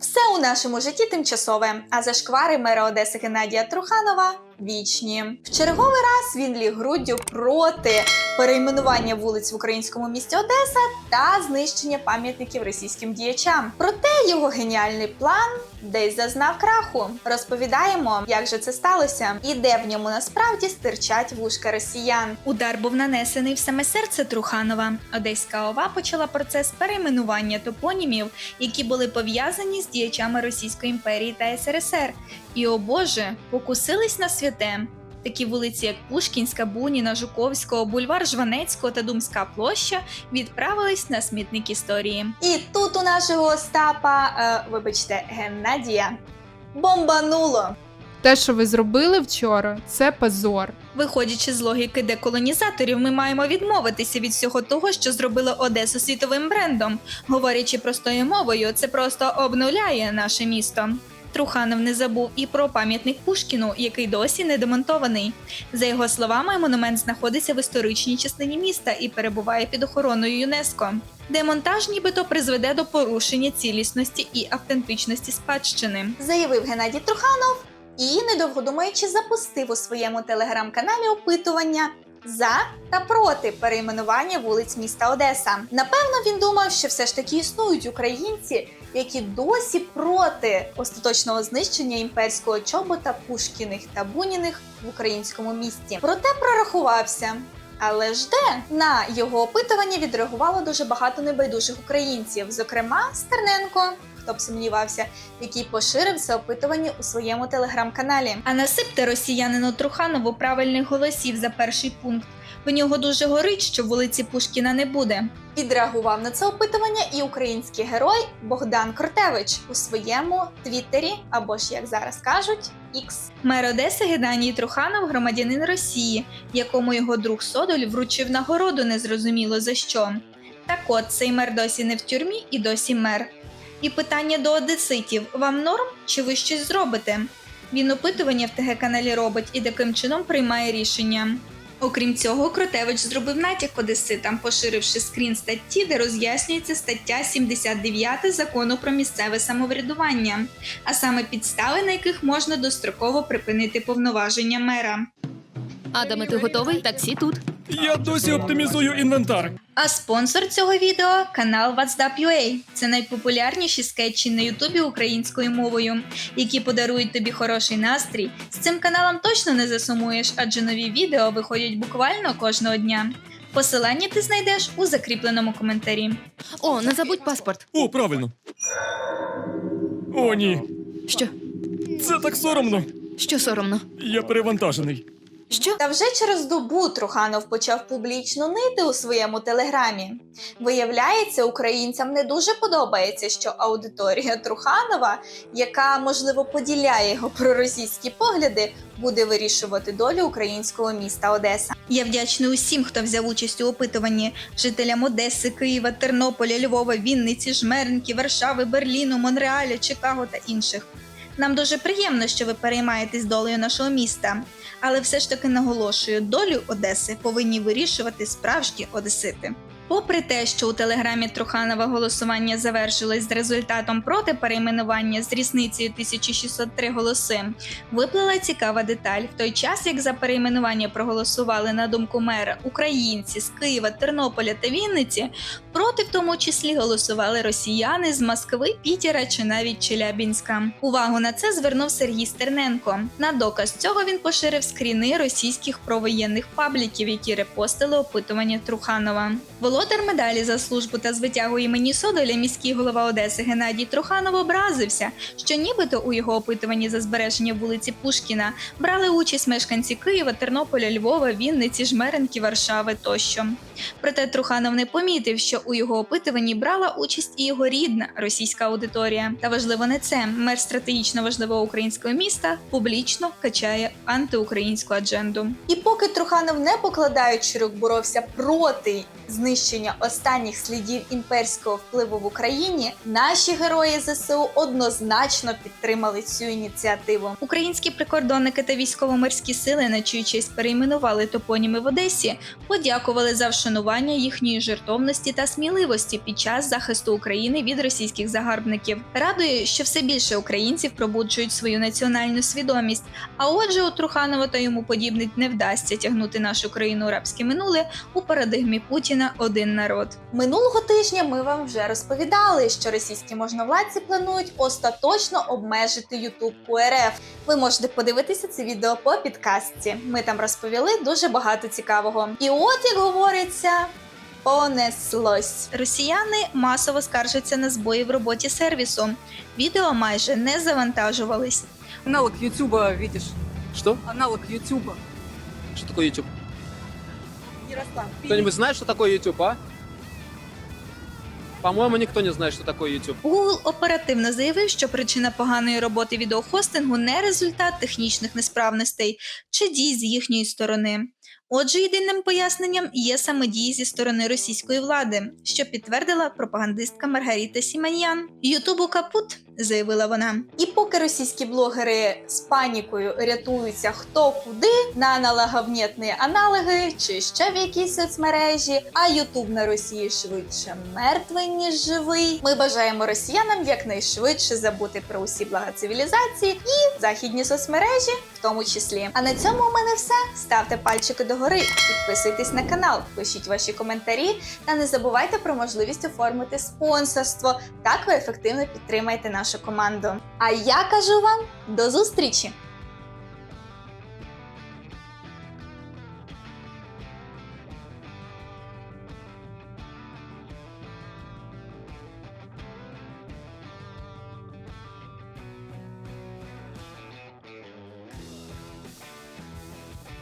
Все у нашому житті тимчасове, а за шквари мера Одеси Геннадія Труханова вічні. В черговий раз він ліг груддю проти перейменування вулиць в українському місті Одеса та знищення пам'ятників російським діячам. Проте його геніальний план десь зазнав краху. Розповідаємо, як же це сталося, і де в ньому насправді стирчать вушка росіян. Удар був нанесений в саме серце Труханова. Одеська ОВА почала процес перейменування топонімів, які були пов'язані з діячами Російської імперії та СРСР. І о Боже, покусились на святе. Такі вулиці, як Пушкінська, Буніна, Жуковського, бульвар Жванецького та Думська площа відправились на смітник історії. І тут у нашого Остапа, е, вибачте, Геннадія, бомбануло. Те, що ви зробили вчора, це позор. Виходячи з логіки деколонізаторів, ми маємо відмовитися від всього того, що зробило Одесу світовим брендом. Говорячи простою мовою, це просто обнуляє наше місто. Труханов не забув і про пам'ятник Пушкіну, який досі не демонтований. За його словами, монумент знаходиться в історичній частині міста і перебуває під охороною ЮНЕСКО. Демонтаж нібито призведе до порушення цілісності і автентичності спадщини, заявив Геннадій Труханов і, недовго думаючи, запустив у своєму телеграм-каналі опитування за та проти перейменування вулиць міста Одеса. Напевно, він думав, що все ж таки існують українці, які досі проти остаточного знищення імперського чобота Пушкіних та Буніних в українському місті. Проте прорахувався. Але ж де на його опитування відреагувало дуже багато небайдужих українців, зокрема Стерненко. Хто б сумнівався, який поширив це опитування у своєму телеграм-каналі. А насипте росіянину Труханову правильних голосів за перший пункт. В нього дуже горить, що вулиці Пушкіна не буде. Відреагував на це опитування і український герой Богдан Кортевич у своєму твіттері, або ж як зараз кажуть, X. Мер Одеси Геннадій Труханов громадянин Росії, якому його друг Содоль вручив нагороду незрозуміло за що. Так от цей мер досі не в тюрмі і досі мер. І питання до одеситів: вам норм чи ви щось зробите? Він опитування в ТГ каналі робить і таким чином приймає рішення. Окрім цього, Кротевич зробив натяк одеситам, поширивши скрін статті, де роз'яснюється стаття 79 закону про місцеве самоврядування, а саме підстави, на яких можна достроково припинити повноваження мера. Адаме, ти готовий? Таксі тут. Я досі оптимізую інвентар. А спонсор цього відео канал WhatsApp.ua. Це найпопулярніші скетчі на Ютубі українською мовою, які подарують тобі хороший настрій. З цим каналом точно не засумуєш, адже нові відео виходять буквально кожного дня. Посилання ти знайдеш у закріпленому коментарі. О, не забудь паспорт. О, правильно. О, ні. Що? Це так соромно. Що соромно? Я перевантажений. Що? Та вже через добу Труханов почав публічно нити у своєму телеграмі. Виявляється, українцям не дуже подобається, що аудиторія Труханова, яка можливо поділяє його проросійські погляди, буде вирішувати долю українського міста Одеса. Я вдячний усім, хто взяв участь у опитуванні жителям Одеси, Києва, Тернополя, Львова, Вінниці, Жмеринки, Варшави, Берліну, Монреаля, Чикаго та інших. Нам дуже приємно, що ви переймаєтесь долею нашого міста, але все ж таки наголошую, долю Одеси повинні вирішувати справжні одесити. Попри те, що у телеграмі Труханова голосування завершилось з результатом проти перейменування з різницею 1603 голоси, виплила цікава деталь. В той час, як за перейменування проголосували на думку мера українці з Києва, Тернополя та Вінниці, проти в тому числі голосували росіяни з Москви, Пітера чи навіть Челябінська. Увагу на це звернув Сергій Стерненко. На доказ цього він поширив скріни російських провоєнних пабліків, які репостили опитування Труханова. Володар медалі за службу та звитягу імені Содоля, міський голова Одеси Геннадій Труханов образився, що нібито у його опитуванні за збереження вулиці Пушкіна брали участь мешканці Києва, Тернополя, Львова, Вінниці, Жмеринки, Варшави тощо. Проте Труханов не помітив, що у його опитуванні брала участь і його рідна російська аудиторія. Та важливо не це. Мер стратегічно важливого українського міста публічно качає антиукраїнську адженду. І поки Труханов не покладаючи рук боровся проти знищення останніх слідів імперського впливу в Україні, наші герої ЗСУ однозначно підтримали цю ініціативу. Українські прикордонники та військово-морські сили, на честь перейменували топоніми в Одесі, подякували за вшанування їхньої жертовності та сміливості під час захисту України від російських загарбників. Радує, що все більше українців пробуджують свою національну свідомість. А отже, у Труханова та йому подібних не вдасться тягнути нашу країну рабське минуле у парадигмі Путіна один народ. Минулого тижня ми вам вже розповідали, що російські можновладці планують остаточно обмежити YouTube РФ. Ви можете подивитися це відео по підкастці. Ми там розповіли дуже багато цікавого. І от як говориться. Понеслось. Росіяни масово скаржаться на збої в роботі сервісу. Відео майже не завантажувались. Аналог Ютуба видишь? Что? Аналог Ютуба. Что такое YouTube? Ярослав. Кто-нибудь знает, что такое YouTube, а? По-моєму, ніхто не знає, що таке YouTube. Google оперативно заявив, що причина поганої роботи відеохостингу не результат технічних несправностей чи дій з їхньої сторони. Отже, єдиним поясненням є саме дії зі сторони російської влади, що підтвердила пропагандистка Маргаріта Сіманьян. Ютубу капут, заявила вона. І поки російські блогери з панікою рятуються хто куди на аналоговнєтні аналоги чи ще в якійсь соцмережі, а Ютуб на Росії швидше мертвий ніж живий. Ми бажаємо росіянам якнайшвидше забути про усі блага цивілізації і західні соцмережі, тому числі. А на цьому у мене все. Ставте пальчики догори, підписуйтесь на канал, пишіть ваші коментарі та не забувайте про можливість оформити спонсорство. Так ви ефективно підтримаєте нашу команду. А я кажу вам до зустрічі!